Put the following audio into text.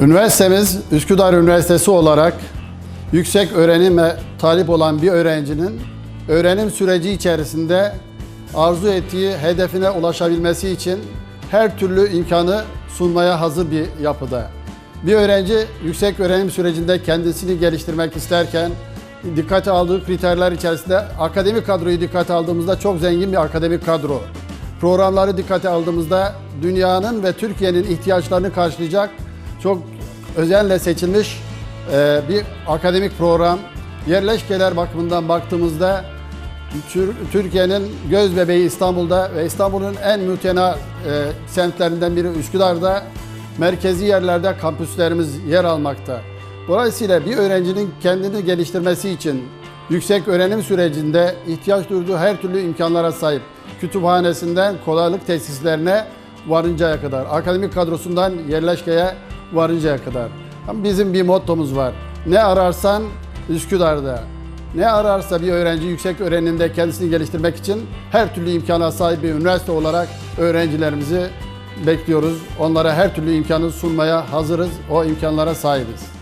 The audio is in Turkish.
Üniversitemiz Üsküdar Üniversitesi olarak yüksek öğrenime talip olan bir öğrencinin öğrenim süreci içerisinde arzu ettiği hedefine ulaşabilmesi için her türlü imkanı sunmaya hazır bir yapıda. Bir öğrenci yüksek öğrenim sürecinde kendisini geliştirmek isterken dikkate aldığı kriterler içerisinde akademik kadroyu dikkate aldığımızda çok zengin bir akademik kadro. Programları dikkate aldığımızda dünyanın ve Türkiye'nin ihtiyaçlarını karşılayacak çok özenle seçilmiş e, bir akademik program. Yerleşkeler bakımından baktığımızda Tür- Türkiye'nin göz bebeği İstanbul'da ve İstanbul'un en mütena e, semtlerinden biri Üsküdar'da merkezi yerlerde kampüslerimiz yer almakta. Dolayısıyla bir öğrencinin kendini geliştirmesi için yüksek öğrenim sürecinde ihtiyaç duyduğu her türlü imkanlara sahip. Kütüphanesinden kolaylık tesislerine varıncaya kadar, akademik kadrosundan yerleşkeye varıncaya kadar. Bizim bir mottomuz var. Ne ararsan Üsküdar'da. Ne ararsa bir öğrenci yüksek öğrenimde kendisini geliştirmek için her türlü imkana sahip bir üniversite olarak öğrencilerimizi bekliyoruz. Onlara her türlü imkanı sunmaya hazırız. O imkanlara sahibiz.